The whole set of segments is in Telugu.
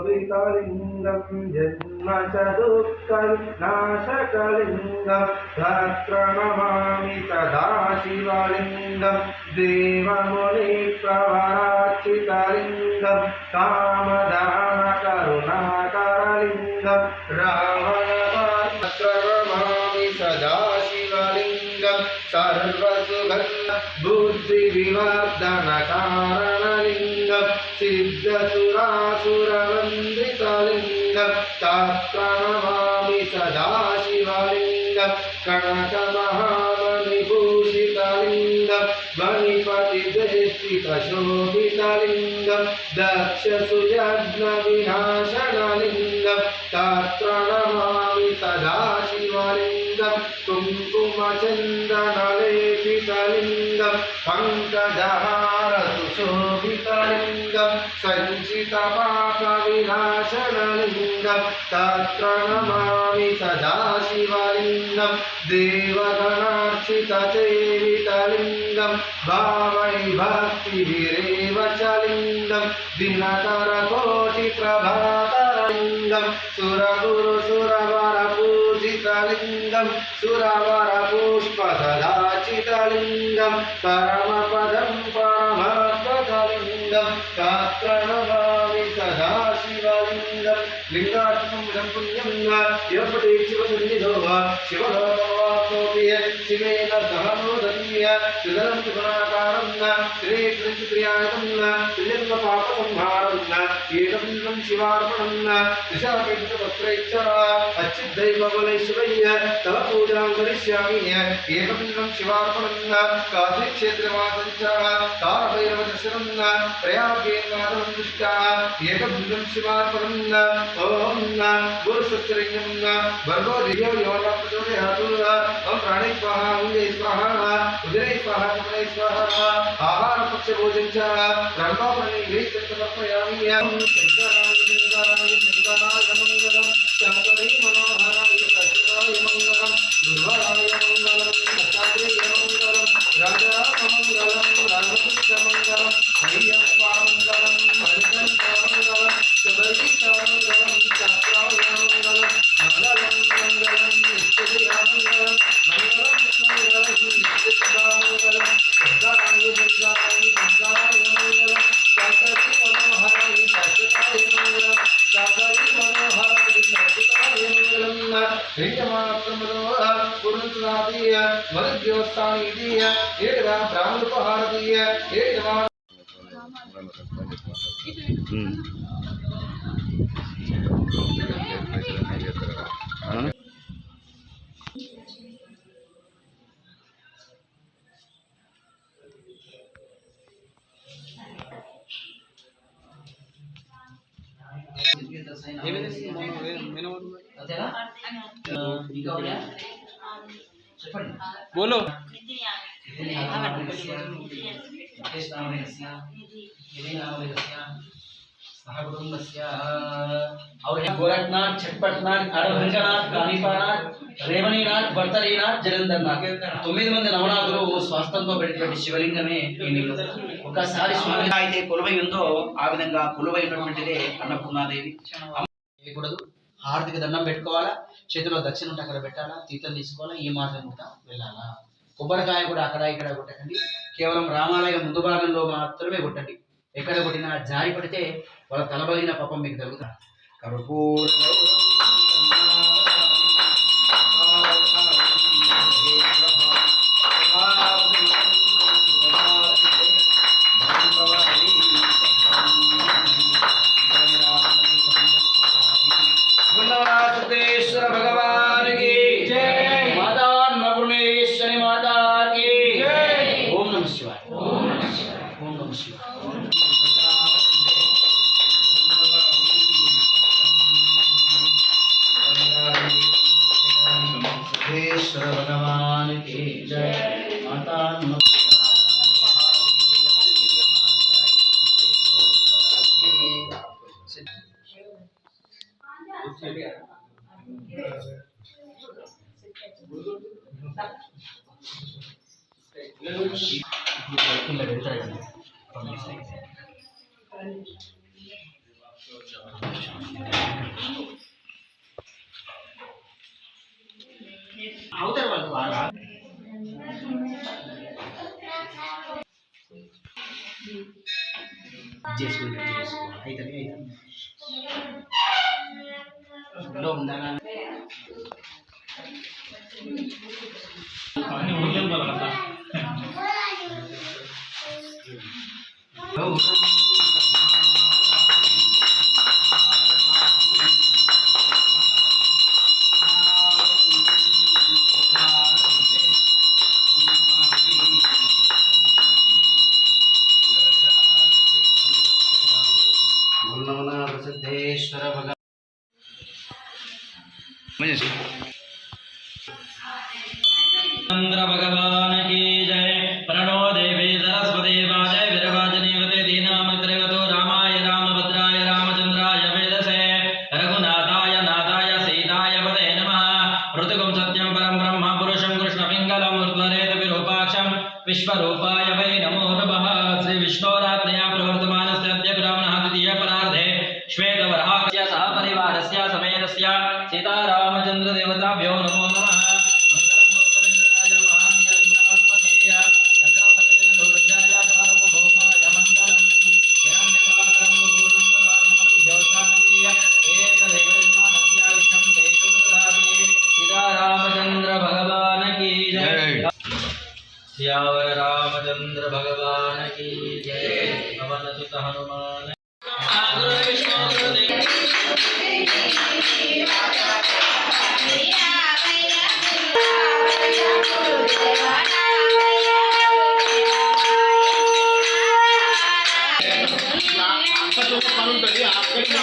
शोभितलिङ्गं जन्म च दुःखनाशकलिङ्गं तत्प्रणमामि सदा शिवलिङ्गं देवमुनिप्रवराचितलिङ्गं कामदानकरुणाकरलिङ्गं रावणप्रणमामि सदा शिवलिङ्गं सर्वसुगन्ध बुद्धिविवर्धनकारणलिङ्गं सिद्धसुरासुरवन्दितलिङ्गं तत्प्रणमामि सदा शिवलिङ्गं कनकमहामणिभूषितलिङ्गं मणिपतिदेशितशोभितलिङ्गं दक्षसुयज्ञविनाशनलिङ्गं तत्प्रणमामि सदा शिवलिङ्गं कुङ्कुमचन्दनलेपितलिङ्गं पङ्कजहारसुशोभितलिङ्गं सञ्चितपापविनाशनलिङ्गं तत्प्रणमामि सदा शिवलिङ्गं, देवगणार्चितसेवितलिङ्गं भावै भक्तिभिरेव च लिङ्गं दिनकरकोटिप्रभातरलिङ्गं सुरगुरुसुरवरपूजितलिङ्गं सुरवरपुष्पसदाचितलिङ्गं, परमपदं परमात्मकलिङ्गं तत्प्रणमामि सदा शिवलिङ्गं campo पुण्यं यपटे शिवसन्निधो वा शिवलोकवाप्नोति शिवेन सह मोदनीय सुदलं सुगुणाकारं श्रीकृष्णप्रियायतं त्रिजन्मपापसंहारं एकबिन्दं शिवार्पणं दिशापिण्डपत्रैक्षरा अच्छिद्दैवबलैश्वर्य तव पूजां करिष्यामि एकबिन्दं शिवार्पणं काशीक्षेत्रवासं च तारभैरवदर्शनं प्रयागे माधवं दृष्ट्या एकबिन्दं शिवार्पणं ॐ गुरुसत्सलिङ्गं भर्गो धियो यो न प्रचोदयातु ॐ प्राणे स्वाहा చతురంగంగా భర్గో దివ్యో యోగప్రచోదయ హతుగా ఓం ప్రాణై స్వాహ అంగై స్వాహ ఉదరై స్వాహ సమనై స్వాహ ఆహార పక్ష భోజంచ రంగోపని వే చతురపయామి రాజా మంగళం రామకృష్ణ మంగళం ಜ್ಯೋತ್ಸಾಮೀಯ ಏಕದಾ ಬ್ರಾಹ್ಮಣೋಪಹಾರದೀಯ ಏಕದಾ ఏమైనా మినిమం बोलो गोरखनाथ छटपटनाथ అడభంజనాథ్ కాణిపానాథ్ రేవణీనాథ్ భర్తరీనాథ్ జలంధర్నాథ్ తొమ్మిది మంది నవనాథులు స్వాస్థంతో పెట్టినటువంటి శివలింగమే ఈ లింగం ఒకసారి స్వామి అయితే కొలువై ఉందో ఆ విధంగా కొలువై ఉన్నటువంటిదే అన్నపూర్ణాదేవి అమ్మ చేయకూడదు హారతికి దండం పెట్టుకోవాలా? చేతిలో దక్షిణ ఉంటే అక్కడ పెట్టాలా? తీర్థం తీసుకోవాలా? ఈ మార్గం కూడా వెళ్ళాలా? కొబ్బరికాయ కూడా అక్కడ ఇక్కడ కొట్టకండి. కేవలం రామాలయ ముందు భాగంలో మాత్రమే కొట్టండి. ఎక్కడ కొట్టినా జారి పడితే వాళ్ళ తలబలిన పాపం మీకు తగ్గుతారు కర్పూర உள்ள विश्वरूपाय वै नमो नमः। Shri विष्णुरात्रया प्रवर्तमानस्य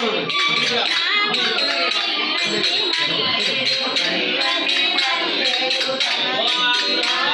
Thank you.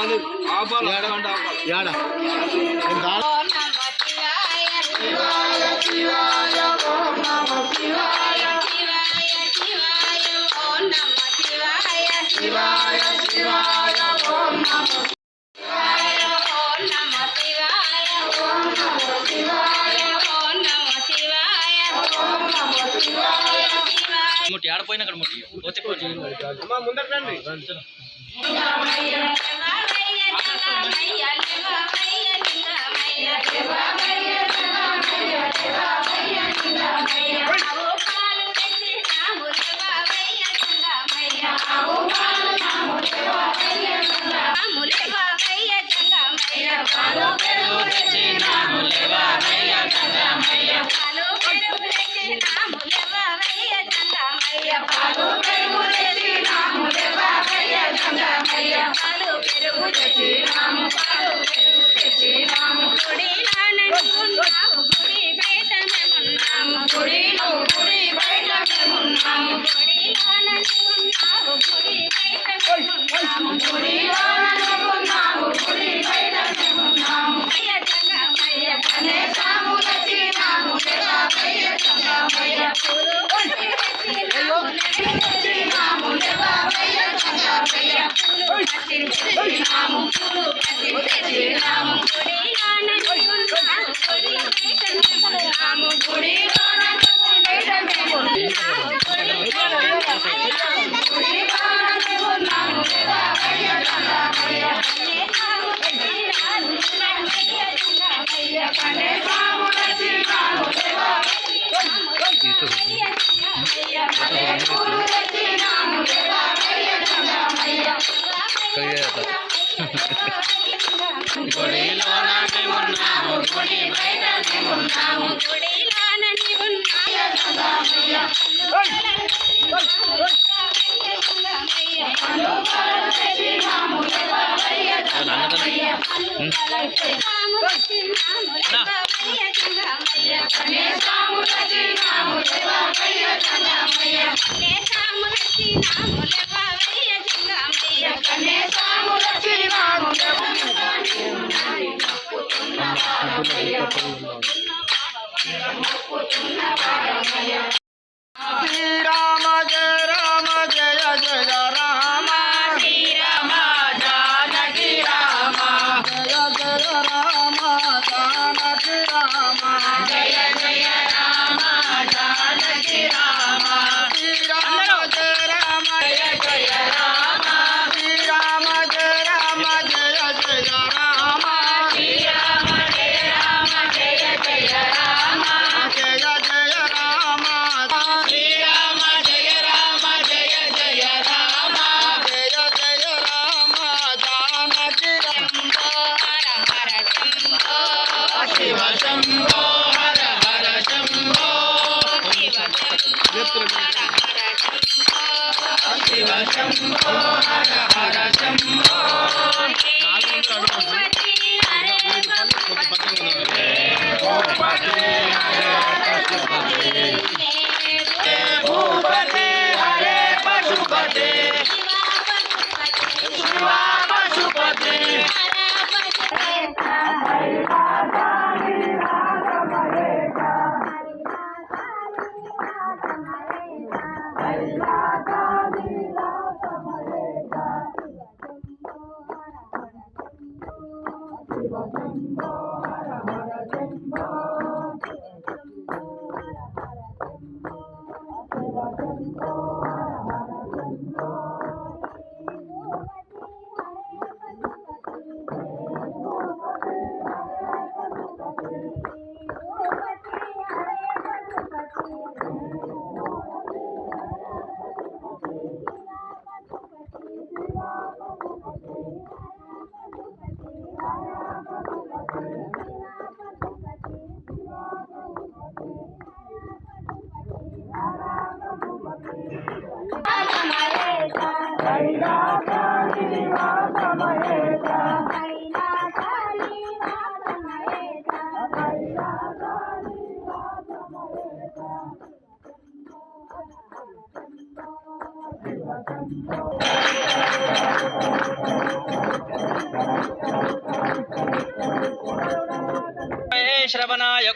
வந்து ఆపాల యాడ ముట్టి ఆడపోయినా అక్కడ ముట్టి వచ్చి ముందరండి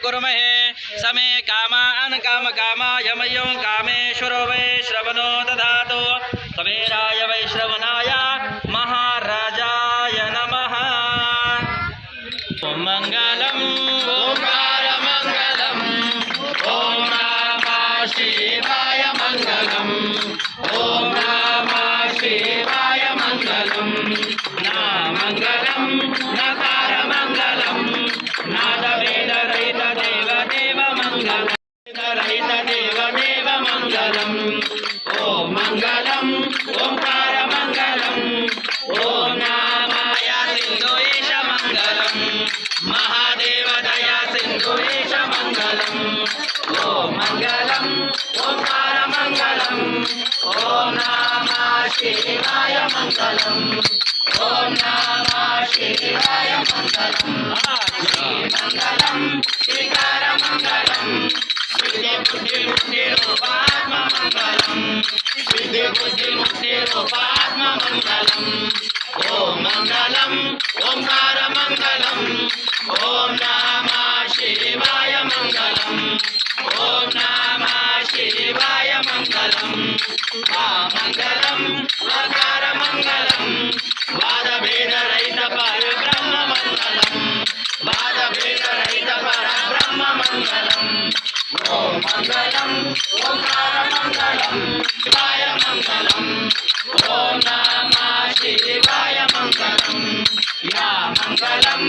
कुर्महे। समे कामान् काम कामाय मह्यं कामेश्वरो वै श्रवणो दधातु। कबीराय वै श्रवणाय महाराजाय नमः। मङ्गलम् शिवाय मङ्गलम् దేవపాత్మమంగళం ఓం మంగళం ఓంకార మంగళం ఓం నామ శివాయ మంగళం. ఓం నామ శివాయ మంగళం. వా మంగళం ఓంకార మంగళం. శివాయ మంగళం. ఓం నమ శివాయ మంగళం. యా మంగళం.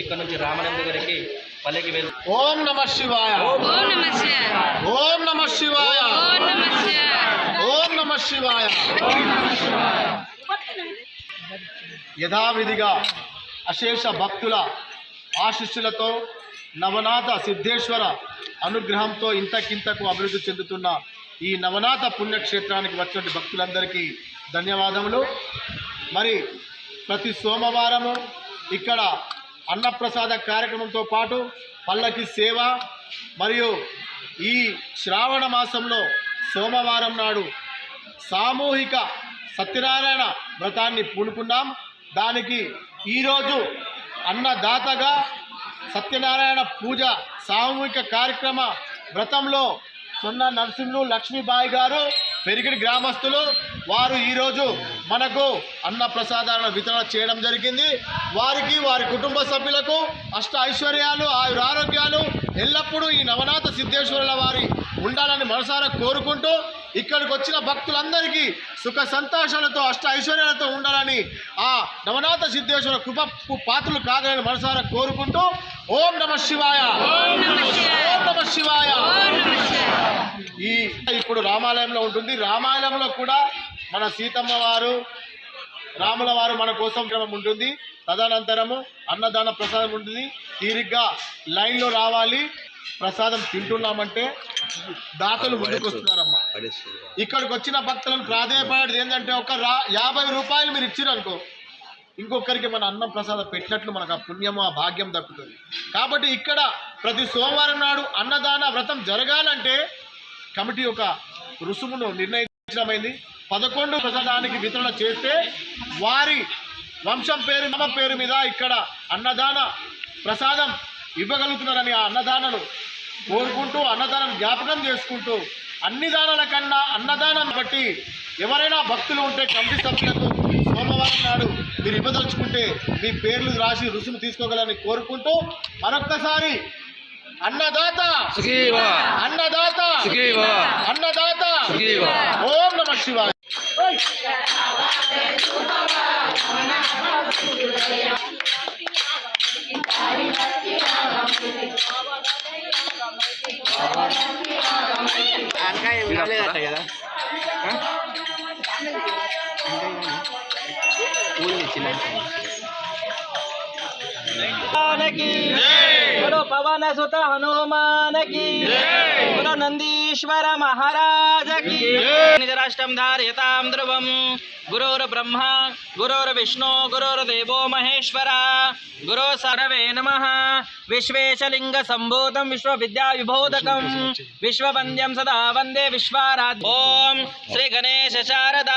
ఇక్కడ నుంచి రామలింగ గారికి పల్లెకి వెళ్ళి ఓం నమ శివాయ. ఓం నమ శివాయ. ఓం నమ శివాయ. ఓం నమ శివాయ. ఓం నమ శివాయ. యథావిధిగా అశేష భక్తుల ఆశీస్సులతో నవనాథ సిద్ధేశ్వర అనుగ్రహంతో ఇంతకింతకు అభివృద్ధి చెందుతున్న ఈ నవనాథ పుణ్యక్షేత్రానికి వచ్చిన భక్తులందరికీ ధన్యవాదములు. మరి ప్రతి సోమవారము ఇక్కడ అన్నప్రసాద కార్యక్రమంతో పాటు పల్లకి సేవ మరియు ఈ శ్రావణ మాసంలో సోమవారం నాడు సామూహిక సత్యనారాయణ వ్రతాన్ని పూనుకున్నాం. దానికి ఈరోజు అన్నదాతగా సత్యనారాయణ పూజ సామూహిక కార్యక్రమ వ్రతంలో సున్న నరసింహులు లక్ష్మీబాయి గారు పెరిగిడి గ్రామస్తులు వారు ఈరోజు మనకు అన్న ప్రసాదాలను వితరణ చేయడం జరిగింది. వారికి వారి కుటుంబ సభ్యులకు అష్ట ఐశ్వర్యాలు ఆయుర ఆరోగ్యాలు ఎల్లప్పుడూ ఈ నవనాథ సిద్ధేశ్వరుల వారి ఉండాలని మనసారా కోరుకుంటూ ఇక్కడికి వచ్చిన భక్తులందరికీ సుఖ సంతోషాలతో అష్ట ఐశ్వర్యాలతో ఉండాలని ఆ నవనాథ సిద్ధేశ్వర కృపకు పాత్రలు కాగలని మనసారా కోరుకుంటూ ఓం నమ శివాయ. ఓం నమ శివాయ. ఈ ఇప్పుడు రామాలయంలో ఉంటుంది. రామాలయంలో కూడా మన సీతమ్మ వారు రాముల వారు మన కోసం క్రమం ఉంటుంది. తదనంతరము అన్నదాన ప్రసాదం ఉంటుంది. తీరిగ్గా లైన్లో రావాలి. ప్రసాదం తింటున్నామంటే దాతలు ముందుకు వస్తున్నారమ్మా. ఇక్కడికి వచ్చిన భక్తులను ప్రాధాన్యపడేది ఏంటంటే ఒక రా యాభై రూపాయలు మీరు ఇచ్చిరు అనుకో. ఇంకొకరికి మన అన్నం ప్రసాదం పెట్టినట్లు మనకు ఆ పుణ్యము ఆ భాగ్యం దక్కుతుంది. కాబట్టి ఇక్కడ ప్రతి సోమవారం నాడు అన్నదాన వ్రతం జరగాలంటే కమిటీ ఒక రుసుమును నిర్ణయించడమైంది. పదకొండు ప్రసాదానికి వితరణ చేస్తే వారి వంశం పేరు నమ పేరు మీద ఇక్కడ అన్నదాన ప్రసాదం ఇవ్వగలుగుతున్నారని ఆ అన్నదానను కోరుకుంటూ అన్నదానం జ్ఞాపకం చేసుకుంటూ అన్ని దానాల కన్నా అన్నదానం బట్టి ఎవరైనా భక్తులు ఉంటే కమిటీ సభ్యులకు సోమవారం నాడు మీరు ఇవ్వదలుచుకుంటే మీ పేర్లు రాసి రుసుము తీసుకోగలని కోరుకుంటూ మరొక్కసారి అన్నదాత అన్నదాత అన్నదాత ఓం నమ శివాయ పవన సుత హనుమానకి నందీశ్వర మహారాజకి నిజ రాష్ట్రం ధారయతాం ధ్రువం గురోర్ బ్రహ్మ గురోర్ విష్ణు గురోర్ దేవో మహేశ్వర గురో సరవే నమ విశ్వేశలింగ సంభూతం విశ్వ విభోదకం విశ్వవంద్యం సదా వందే విశ్వారాధ్ శ్రీ గణేశ శారద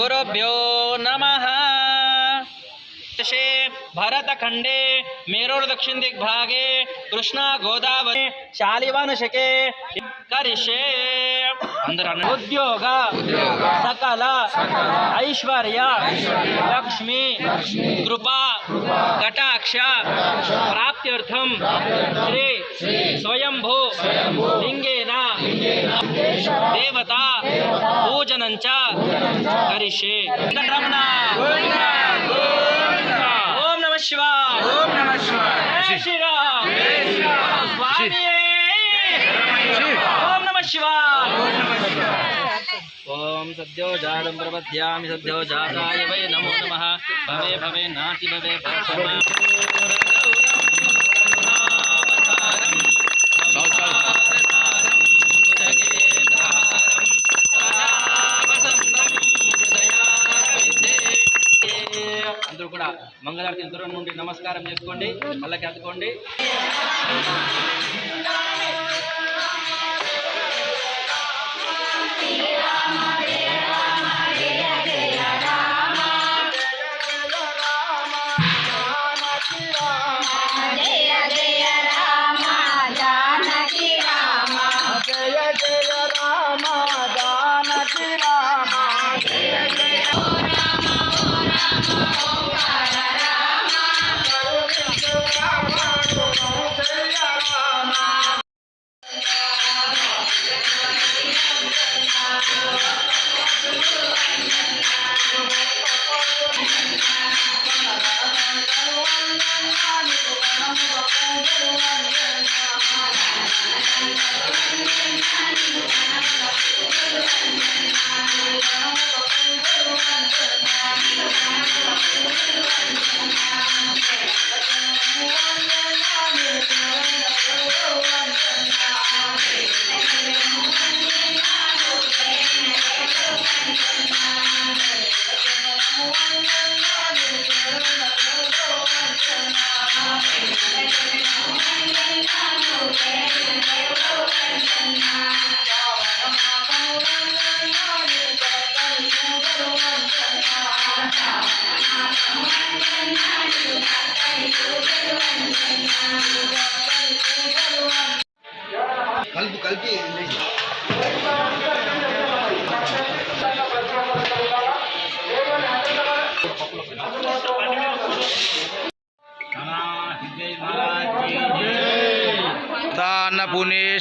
గురుభ్యో నమ देशे मेरो दक्षिण दिग्भागे, कृष्णा गोदावरी, शालिवानशके अंदर उद्योग, सकल, ऐश्वर्य, लक्ष्मी, कृपा, कटाक्ष प्राप्त श्री स्वयंभो, लिंगेन, देवता पूजन च करिष्ये ఓం సద్యో జాతం ప్రపద్యామి సద్యో జాతాయ వై నమో నమః భవే భవే నాసి భవే భవసమా అందరూ కూడా మంగళారతి దూరం నుండి నమస్కారం చేసుకోండి వాళ్ళకి అందుకోండి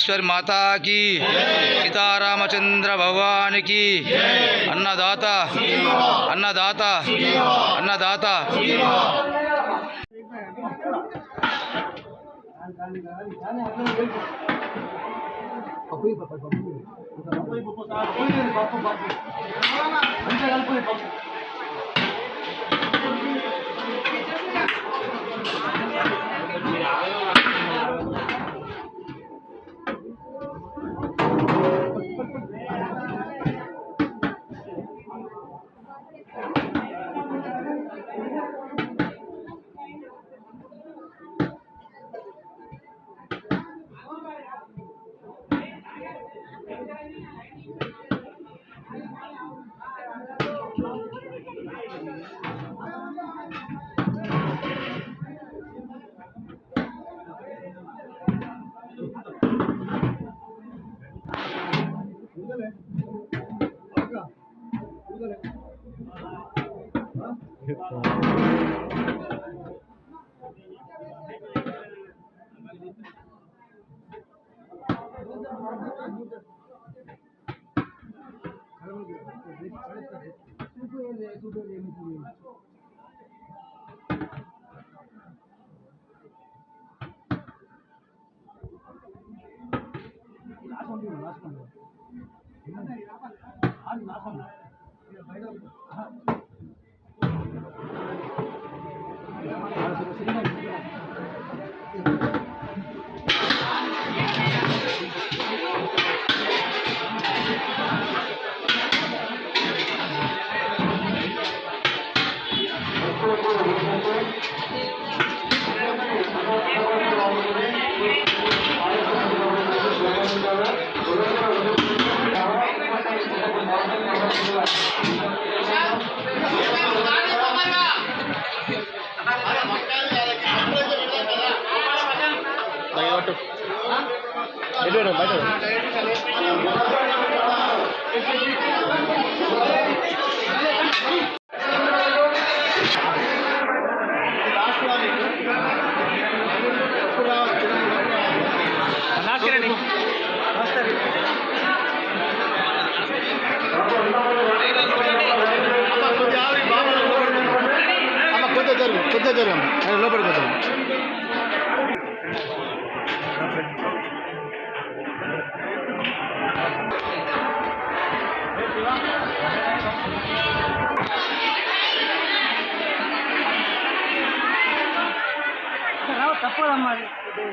सरस्वती माता की पिता रामचंद्र भगवान की अन्नदाता अन्नदाता अन्नदाता।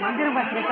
ಮಂದಿರ ಬರ್ತೀರಿ